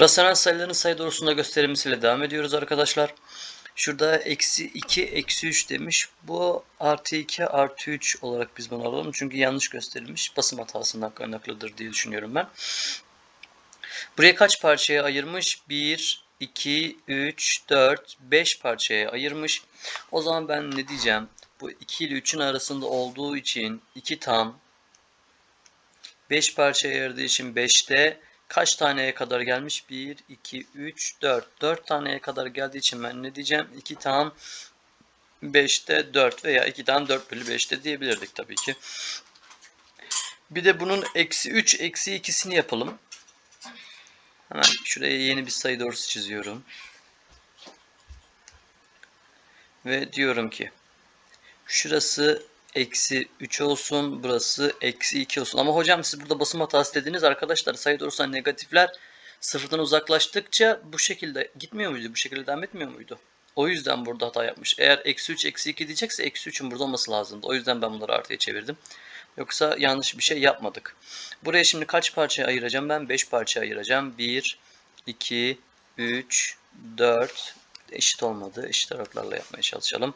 Rasyonel sayıların sayı doğrusunda gösterilmesiyle devam ediyoruz arkadaşlar. Şurada eksi 2, eksi 3 demiş. Bu artı 2, artı 3 olarak biz bunu alalım. Çünkü yanlış gösterilmiş. Basım hatasından kaynaklıdır diye düşünüyorum ben. Buraya kaç parçaya ayırmış? 1, 2, 3, 4, 5 parçaya ayırmış. O zaman ben ne diyeceğim? Bu 2 ile 3'ün arasında olduğu için 2 tam 5 parçaya ayırdığı için 5'te kaç taneye kadar gelmiş? 1, 2, 3, 4. 4 taneye kadar geldiği için ben ne diyeceğim? 2 tam 5'te 4 veya 2 tam 4 bölü 5'te diyebilirdik tabii ki. Bir de bunun eksi 3, eksi 2'sini yapalım. Hemen şuraya yeni bir sayı doğrusu çiziyorum. Ve diyorum ki şurası eksi 3 olsun. Burası eksi 2 olsun. Ama hocam siz burada basım hatası dediniz arkadaşlar. Sayı doğrusu negatifler sıfırdan uzaklaştıkça bu şekilde gitmiyor muydu? Bu şekilde devam etmiyor muydu? O yüzden burada hata yapmış. Eğer eksi 3 eksi 2 diyecekse eksi 3'ün burada olması lazımdı. O yüzden ben bunları artıya çevirdim. Yoksa yanlış bir şey yapmadık. Buraya şimdi kaç parçaya ayıracağım? Ben 5 parçaya ayıracağım. 1, 2, 3, 4. Eşit olmadı. Eşit aralıklarla yapmaya çalışalım.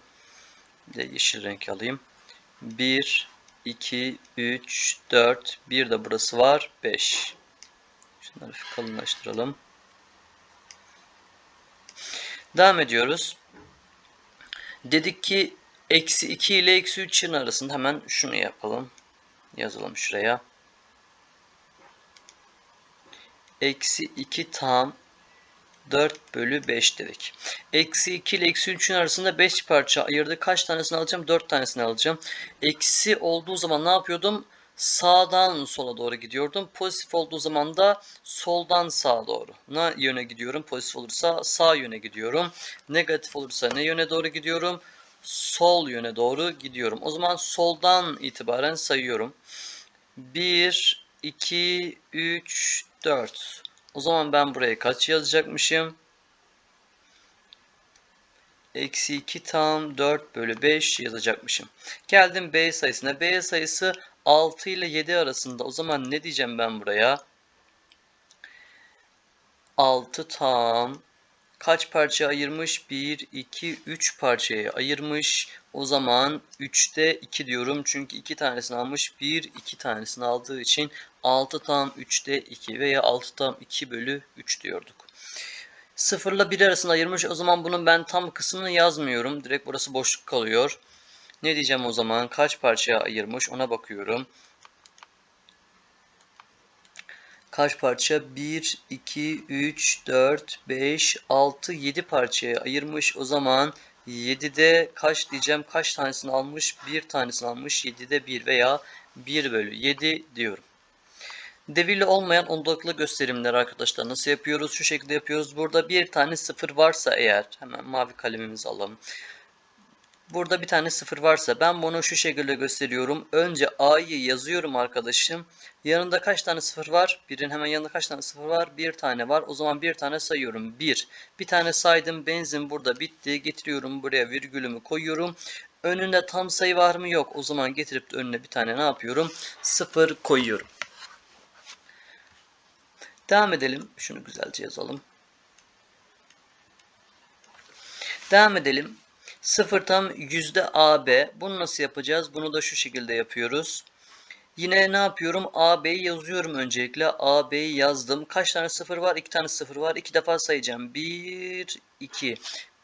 Bir de yeşil renk alayım. 1, 2, 3, 4. Bir de burası var. 5. Şunları kalınlaştıralım. Devam ediyoruz. Dedik ki eksi 2 ile eksi 3'ün arasında hemen şunu yapalım. Yazalım şuraya. Eksi 2 tam 4 bölü 5 dedik. Eksi 2 ile eksi 3'ün arasında 5 parça ayırdı. Kaç tanesini alacağım? 4 tanesini alacağım. Eksi olduğu zaman ne yapıyordum? Sağdan sola doğru gidiyordum. Pozitif olduğu zaman da soldan sağa doğru. Ne yöne gidiyorum? Pozitif olursa sağ yöne gidiyorum. Negatif olursa ne yöne doğru gidiyorum? Sol yöne doğru gidiyorum. O zaman soldan itibaren sayıyorum. 1, 2, 3, 4. O zaman ben buraya kaç yazacakmışım? Eksi 2 tam 4 bölü 5 yazacakmışım. Geldim B sayısına. B sayısı 6 ile 7 arasında. O zaman ne diyeceğim ben buraya? 6 tam kaç parça ayırmış? 1, 2, 3 parçaya ayırmış. O zaman 3'te 2 diyorum. Çünkü 2 tanesini almış. 1, 2 tanesini aldığı için 6 tam 3'te 2 veya 6 tam 2 bölü 3 diyorduk. 0 ile 1 arasında ayırmış. O zaman bunun ben tam kısmını yazmıyorum. Direkt burası boşluk kalıyor. Ne diyeceğim o zaman? Kaç parçaya ayırmış? Ona bakıyorum. Kaç parça? 1, 2, 3, 4, 5, 6, 7 parçaya ayırmış. O zaman 7'de kaç diyeceğim? Kaç tanesini almış? 1 tanesini almış. 7'de 1 veya 1 bölü 7 diyorum. Devirli olmayan ondalıklı gösterimler arkadaşlar nasıl yapıyoruz? Şu şekilde yapıyoruz. Burada bir tane sıfır varsa eğer hemen mavi kalemimizi alalım. Burada bir tane sıfır varsa ben bunu şu şekilde gösteriyorum. Önce A'yı yazıyorum arkadaşım. Yanında kaç tane sıfır var? Birin hemen yanında kaç tane sıfır var? Bir tane var. O zaman bir tane sayıyorum. Bir. Bir tane saydım. Benzin burada bitti. Getiriyorum buraya virgülümü koyuyorum. Önünde tam sayı var mı? Yok. O zaman getirip de önüne bir tane ne yapıyorum? Sıfır koyuyorum. Devam edelim. Şunu güzelce yazalım. Devam edelim. 0 tam yüzde AB. Bunu nasıl yapacağız? Bunu da şu şekilde yapıyoruz. Yine ne yapıyorum? AB'yi yazıyorum öncelikle. AB'yi yazdım. Kaç tane sıfır var? 2 tane sıfır var. 2 defa sayacağım. 1, 2.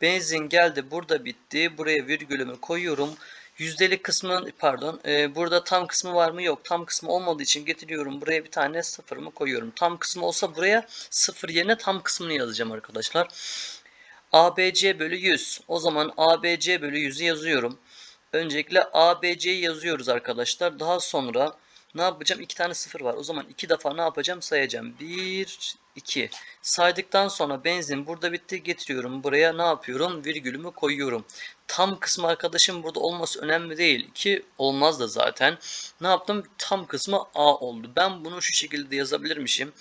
Benzin geldi. Burada bitti. Buraya virgülümü koyuyorum. Yüzdelik kısmı pardon e, burada tam kısmı var mı yok tam kısmı olmadığı için getiriyorum buraya bir tane sıfırımı koyuyorum tam kısmı olsa buraya sıfır yerine tam kısmını yazacağım arkadaşlar ABC bölü 100 o zaman ABC bölü 100'ü yazıyorum öncelikle ABC'yi yazıyoruz arkadaşlar daha sonra ne yapacağım? İki tane sıfır var. O zaman iki defa ne yapacağım? Sayacağım. Bir, iki. Saydıktan sonra benzin burada bitti. Getiriyorum. Buraya ne yapıyorum? Virgülümü koyuyorum. Tam kısmı arkadaşım burada olması önemli değil. Ki olmaz da zaten. Ne yaptım? Tam kısmı A oldu. Ben bunu şu şekilde yazabilirmişim.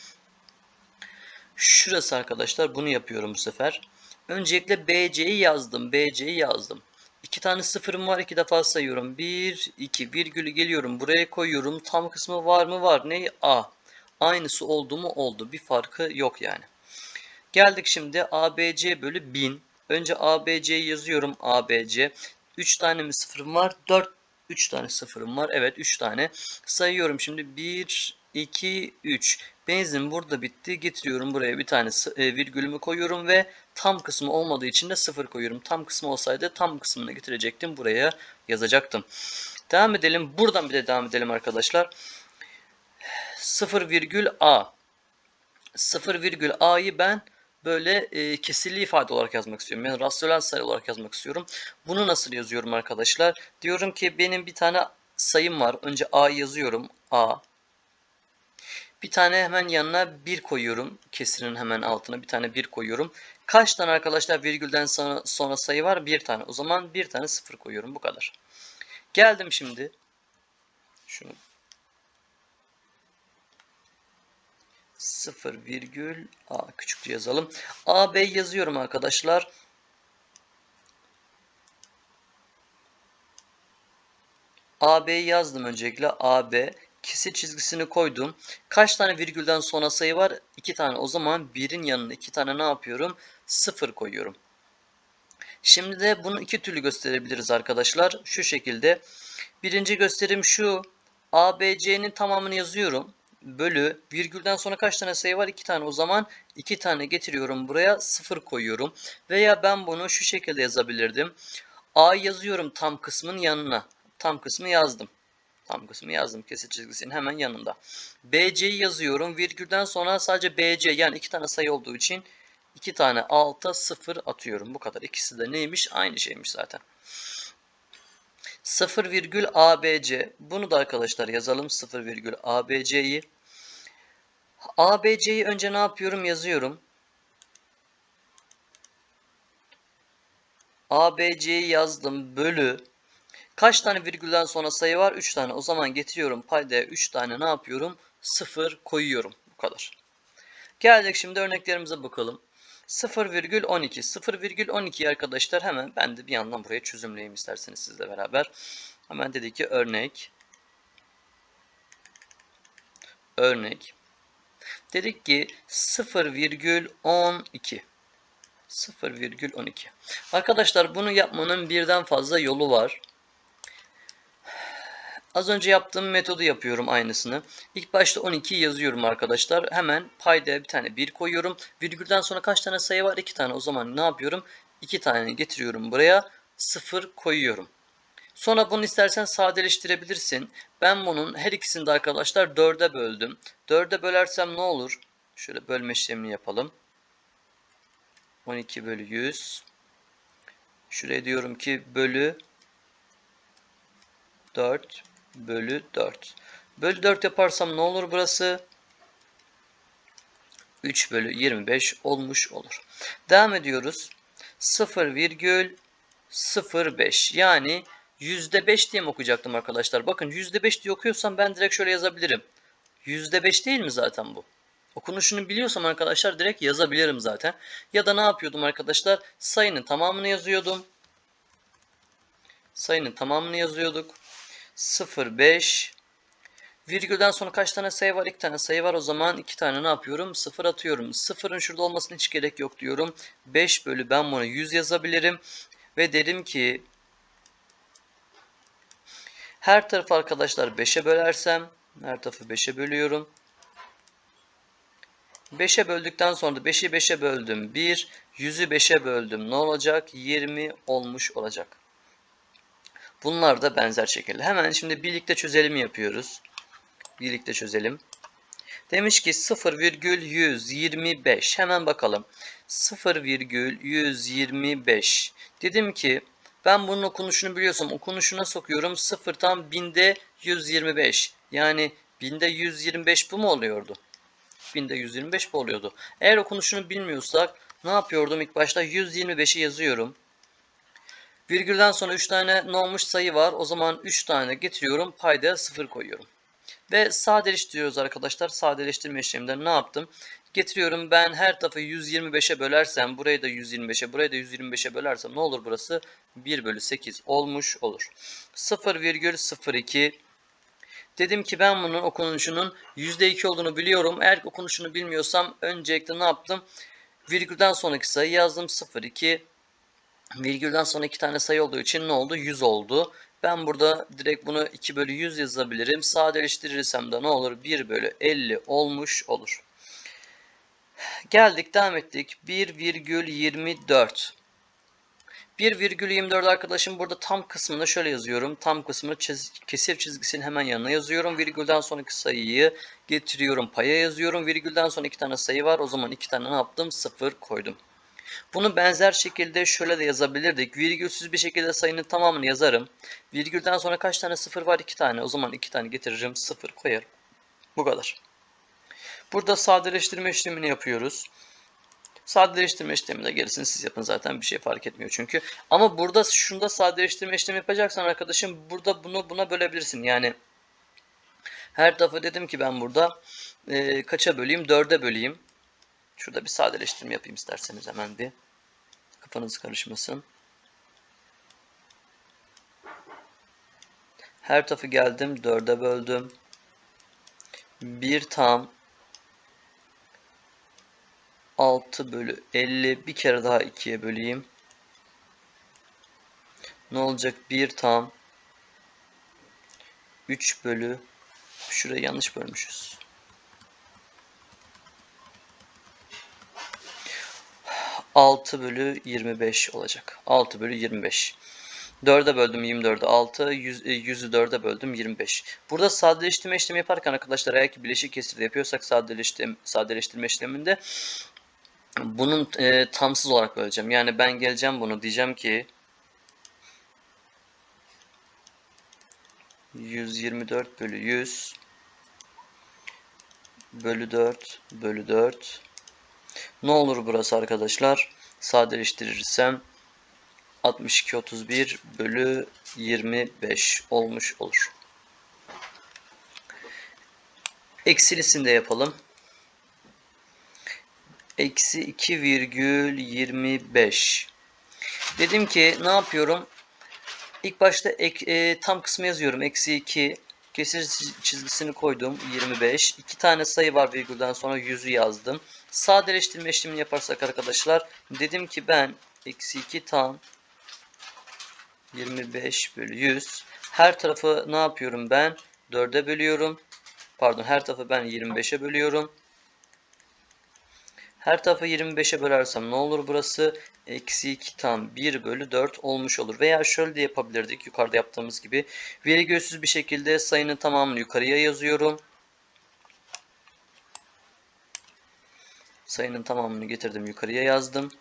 Şurası arkadaşlar. Bunu yapıyorum bu sefer. Öncelikle BC'yi yazdım. BC'yi yazdım. İki tane sıfırım var. iki defa sayıyorum. Bir, iki. Virgülü geliyorum. Buraya koyuyorum. Tam kısmı var mı? Var. Ne? A. Aynısı oldu mu? Oldu. Bir farkı yok yani. Geldik şimdi ABC bölü 1000. Önce ABC'yi yazıyorum. ABC. 3 tane mi sıfırım var? 4 3 tane sıfırım var. Evet 3 tane. Sayıyorum şimdi. 1 2 3. Benzin burada bitti. Getiriyorum buraya bir tane e, virgülümü koyuyorum ve tam kısmı olmadığı için de sıfır koyuyorum. Tam kısmı olsaydı tam kısmını getirecektim. Buraya yazacaktım. Devam edelim. Buradan bir de devam edelim arkadaşlar. 0 virgül A. 0 virgül A'yı ben böyle e, kesirli ifade olarak yazmak istiyorum. Yani rasyonel sayı olarak yazmak istiyorum. Bunu nasıl yazıyorum arkadaşlar? Diyorum ki benim bir tane sayım var. Önce A yazıyorum. A. Bir tane hemen yanına 1 koyuyorum. Kesirin hemen altına bir tane 1 koyuyorum. Kaç tane arkadaşlar virgülden sonra, sonra sayı var? Bir tane. O zaman bir tane 0 koyuyorum. Bu kadar. Geldim şimdi. Şunu 0 virgül A küçük yazalım. AB yazıyorum arkadaşlar. AB'yi yazdım öncelikle. AB kesir çizgisini koydum. Kaç tane virgülden sonra sayı var? 2 tane. O zaman birin yanına 2 tane ne yapıyorum? 0 koyuyorum. Şimdi de bunu iki türlü gösterebiliriz arkadaşlar. Şu şekilde. Birinci gösterim şu. ABC'nin tamamını yazıyorum. Bölü virgülden sonra kaç tane sayı var? 2 tane. O zaman 2 tane getiriyorum buraya 0 koyuyorum. Veya ben bunu şu şekilde yazabilirdim. A yazıyorum tam kısmın yanına. Tam kısmı yazdım. Tam kısmı yazdım kesir çizgisinin hemen yanında. BC'yi yazıyorum. Virgülden sonra sadece BC yani iki tane sayı olduğu için iki tane alta 0 atıyorum. Bu kadar. İkisi de neymiş? Aynı şeymiş zaten. 0 virgül ABC. Bunu da arkadaşlar yazalım. 0 virgül ABC'yi. ABC'yi önce ne yapıyorum? Yazıyorum. ABC'yi yazdım. Bölü. Kaç tane virgülden sonra sayı var? 3 tane. O zaman getiriyorum paydaya 3 tane ne yapıyorum? 0 koyuyorum. Bu kadar. Geldik şimdi örneklerimize bakalım. 0,12. 0,12 arkadaşlar hemen ben de bir yandan buraya çözümleyeyim isterseniz sizle beraber. Hemen dedi ki örnek. Örnek. Dedik ki 0,12. 0,12. Arkadaşlar bunu yapmanın birden fazla yolu var. Az önce yaptığım metodu yapıyorum aynısını. İlk başta 12 yazıyorum arkadaşlar. Hemen paydaya bir tane 1 koyuyorum. Virgülden sonra kaç tane sayı var? 2 tane. O zaman ne yapıyorum? 2 tane getiriyorum buraya. 0 koyuyorum. Sonra bunu istersen sadeleştirebilirsin. Ben bunun her ikisini de arkadaşlar 4'e böldüm. 4'e bölersem ne olur? Şöyle bölme işlemini yapalım. 12 bölü 100. Şuraya diyorum ki bölü 4 bölü 4. Bölü 4 yaparsam ne olur burası? 3 bölü 25 olmuş olur. Devam ediyoruz. 0,05 yani %5 diye mi okuyacaktım arkadaşlar? Bakın %5 diye okuyorsam ben direkt şöyle yazabilirim. %5 değil mi zaten bu? Okunuşunu biliyorsam arkadaşlar direkt yazabilirim zaten. Ya da ne yapıyordum arkadaşlar? Sayının tamamını yazıyordum. Sayının tamamını yazıyorduk. 0, 5. Virgülden sonra kaç tane sayı var? 2 tane sayı var. O zaman 2 tane ne yapıyorum? 0 atıyorum. 0'ın şurada olmasına hiç gerek yok diyorum. 5 bölü ben bunu 100 yazabilirim. Ve derim ki her tarafı arkadaşlar 5'e bölersem her tarafı 5'e bölüyorum. 5'e böldükten sonra da 5'i 5'e böldüm. 1, 100'ü 5'e böldüm. Ne olacak? 20 olmuş olacak. Bunlar da benzer şekilde. Hemen şimdi birlikte çözelim yapıyoruz. Birlikte çözelim. Demiş ki 0,125. Hemen bakalım. 0,125. Dedim ki ben bunun okunuşunu biliyorsam okunuşuna sokuyorum. 0 tam binde 125. Yani binde 125 bu mu oluyordu? Binde 125 bu oluyordu. Eğer okunuşunu bilmiyorsak ne yapıyordum ilk başta? 125'i yazıyorum. Virgülden sonra 3 tane ne olmuş sayı var. O zaman 3 tane getiriyorum. Paydaya 0 koyuyorum. Ve sadeleştiriyoruz arkadaşlar. Sadeleştirme işleminden ne yaptım? Getiriyorum ben her tarafı 125'e bölersem burayı da 125'e burayı da 125'e bölersem ne olur burası? 1 bölü 8 olmuş olur. 0,02 Dedim ki ben bunun okunuşunun %2 olduğunu biliyorum. Eğer okunuşunu bilmiyorsam öncelikle ne yaptım? Virgülden sonraki sayı yazdım 0, 2. Virgülden sonra iki tane sayı olduğu için ne oldu? 100 oldu. Ben burada direkt bunu 2 bölü 100 yazabilirim. Sadeleştirirsem de ne olur? 1 bölü 50 olmuş olur. Geldik devam ettik. 1,24. 1,24 arkadaşım burada tam kısmını şöyle yazıyorum. Tam kısmını kesir çizgisinin hemen yanına yazıyorum. Virgülden sonraki sayıyı getiriyorum. Paya yazıyorum. Virgülden sonra iki tane sayı var. O zaman iki tane ne yaptım? 0 koydum. Bunu benzer şekilde şöyle de yazabilirdik. Virgülsüz bir şekilde sayının tamamını yazarım. Virgülden sonra kaç tane sıfır var? 2 tane. O zaman 2 tane getiririm. 0 koyarım. Bu kadar. Burada sadeleştirme işlemini yapıyoruz. Sadeleştirme işleminde gerisini siz yapın zaten bir şey fark etmiyor çünkü. Ama burada şunda sadeleştirme işlemi yapacaksan arkadaşım burada bunu buna bölebilirsin. Yani her tarafı dedim ki ben burada e, kaça böleyim? 4'e böleyim. Şurada bir sadeleştirme yapayım isterseniz hemen bir. Kafanız karışmasın. Her tarafı geldim. 4'e böldüm. 1 tam 6 bölü 50 bir kere daha 2'ye böleyim. Ne olacak? 1 tam 3 bölü şurayı yanlış bölmüşüz. 6 bölü 25 olacak. 6 bölü 25. 4'e böldüm 24'ü 6, 100, 100'ü 4'e böldüm 25. Burada sadeleştirme işlemi yaparken arkadaşlar eğer ki bileşik kesirde yapıyorsak sadeleştirme, sadeleştirme işleminde bunun e, tamsız olarak böleceğim. Yani ben geleceğim bunu diyeceğim ki 124 bölü 100 bölü 4 bölü 4 ne olur burası arkadaşlar? Sadeleştirirsem 62 31 bölü 25 olmuş olur. Eksilisini de yapalım. Eksi 2 virgül 25. Dedim ki ne yapıyorum? İlk başta ek, e, tam kısmı yazıyorum. Eksi 2 kesir çizgisini koydum. 25. İki tane sayı var virgülden sonra 100'ü yazdım. Sadeleştirme işlemini yaparsak arkadaşlar dedim ki ben eksi 2 tam 25 bölü 100 her tarafı ne yapıyorum ben? 4'e bölüyorum. Pardon her tarafı ben 25'e bölüyorum. Her tarafı 25'e bölersem ne olur burası? Eksi 2 tam 1 bölü 4 olmuş olur. Veya şöyle de yapabilirdik yukarıda yaptığımız gibi. Virgülsüz bir şekilde sayının tamamını yukarıya yazıyorum Sayının tamamını getirdim yukarıya yazdım.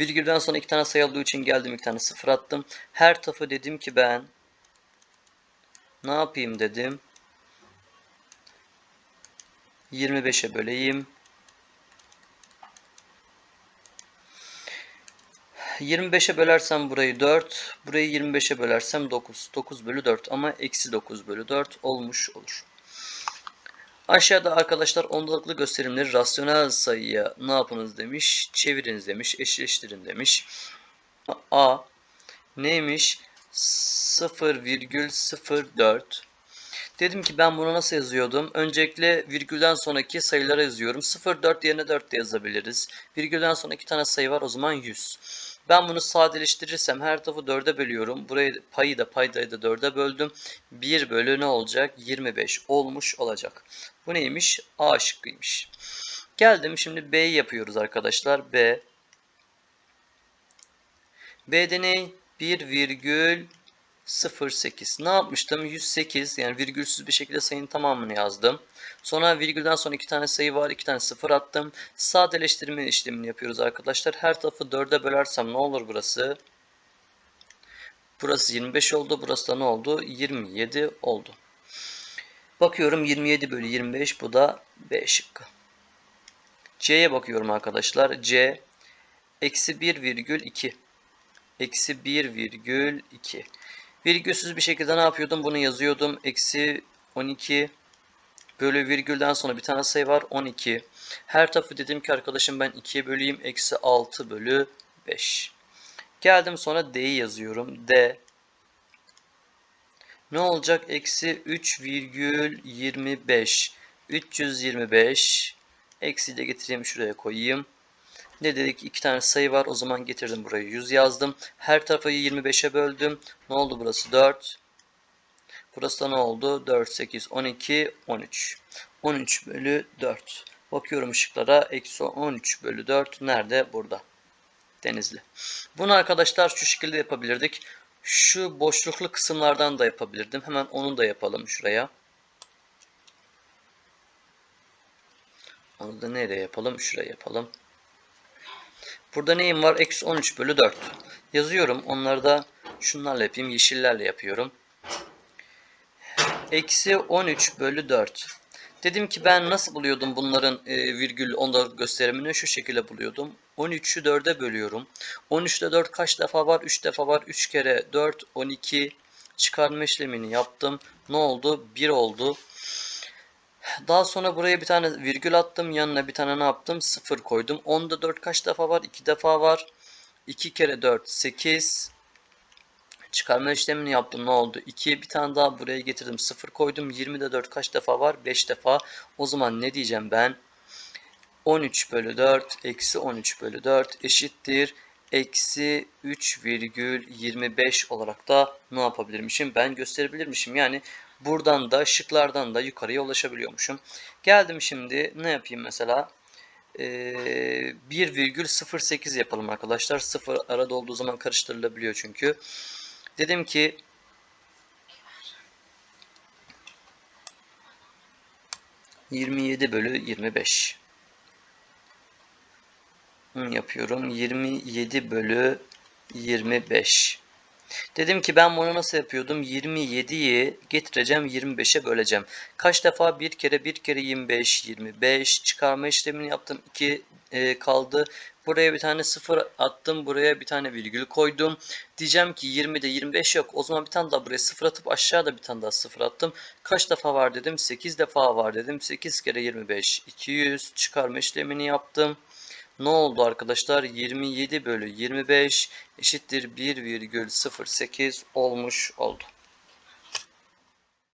Virgülden sonra iki tane sayı olduğu için geldim iki tane sıfır attım. Her tarafı dedim ki ben ne yapayım dedim. 25'e böleyim. 25'e bölersem burayı 4. Burayı 25'e bölersem 9. 9 bölü 4 ama eksi 9 bölü 4 olmuş olur. Aşağıda arkadaşlar ondalıklı gösterimleri rasyonel sayıya ne yapınız demiş. Çeviriniz demiş. Eşleştirin demiş. A neymiş? 0,04 Dedim ki ben bunu nasıl yazıyordum? Öncelikle virgülden sonraki sayılara yazıyorum. 0,4 yerine 4 de yazabiliriz. Virgülden sonra iki tane sayı var o zaman 100. Ben bunu sadeleştirirsem her tarafı 4'e bölüyorum. Burayı payı da paydayı da 4'e böldüm. 1 bölü ne olacak? 25 olmuş olacak. Bu neymiş? A şıkkıymış. Geldim şimdi B'yi yapıyoruz arkadaşlar. B. B'de ne? 1,08. Ne yapmıştım? 108 yani virgülsüz bir şekilde sayının tamamını yazdım. Sonra virgülden sonra iki tane sayı var. iki tane sıfır attım. Sadeleştirme işlemini yapıyoruz arkadaşlar. Her tarafı 4'e bölersem ne olur burası? Burası 25 oldu. Burası da ne oldu? 27 oldu. Bakıyorum 27 bölü 25 bu da B şıkkı. C'ye bakıyorum arkadaşlar. C eksi 1,2 eksi 1,2 virgülsüz bir şekilde ne yapıyordum? Bunu yazıyordum. Eksi 12 bölü virgülden sonra bir tane sayı var 12. Her tarafı dedim ki arkadaşım ben 2'ye böleyim. Eksi 6 bölü 5. Geldim sonra D'yi yazıyorum. D ne olacak? Eksi 3,25. 325. Eksi de getireyim şuraya koyayım. Ne dedik? İki tane sayı var. O zaman getirdim buraya 100 yazdım. Her tarafı 25'e böldüm. Ne oldu burası? 4. Burası da ne oldu? 4, 8, 12, 13. 13 bölü 4. Bakıyorum ışıklara. Eksi 13 bölü 4 nerede? Burada. Denizli. Bunu arkadaşlar şu şekilde yapabilirdik. Şu boşluklu kısımlardan da yapabilirdim. Hemen onu da yapalım şuraya. Onu da nereye yapalım? Şuraya yapalım. Burada neyim var? Eksi 13 bölü 4. Yazıyorum. Onları da şunlarla yapayım. Yeşillerle yapıyorum. Eksi 13 bölü 4. Dedim ki ben nasıl buluyordum bunların e, virgül ondalık gösterimini? Şu şekilde buluyordum. 13'ü 4'e bölüyorum. 13'te 4 kaç defa var? 3 defa var. 3 kere 4, 12 çıkarma işlemini yaptım. Ne oldu? 1 oldu. Daha sonra buraya bir tane virgül attım. Yanına bir tane ne yaptım? 0 koydum. 10'da 4 kaç defa var? 2 defa var. 2 kere 4 8. Çıkarma işlemini yaptım. Ne oldu? 2 bir tane daha buraya getirdim. 0 koydum. 20'de 4 kaç defa var? 5 defa. O zaman ne diyeceğim ben? 13 bölü 4 eksi 13 bölü 4 eşittir. Eksi 3,25 olarak da ne yapabilirmişim? Ben gösterebilirmişim. Yani buradan da şıklardan da yukarıya ulaşabiliyormuşum. Geldim şimdi ne yapayım mesela? Ee, 1,08 yapalım arkadaşlar. 0 arada olduğu zaman karıştırılabiliyor çünkü. Dedim ki ...27 bölü 25 yapıyorum. 27 bölü 25. Dedim ki ben bunu nasıl yapıyordum? 27'yi getireceğim 25'e böleceğim. Kaç defa? Bir kere bir kere 25, 25. Çıkarma işlemini yaptım. 2 e, kaldı. Buraya bir tane 0 attım. Buraya bir tane virgül koydum. Diyeceğim ki 20'de 25 yok. O zaman bir tane daha buraya 0 atıp aşağıda bir tane daha 0 attım. Kaç defa var dedim? 8 defa var dedim. 8 kere 25, 200. Çıkarma işlemini yaptım. Ne oldu arkadaşlar? 27 bölü 25 eşittir 1,08 olmuş oldu.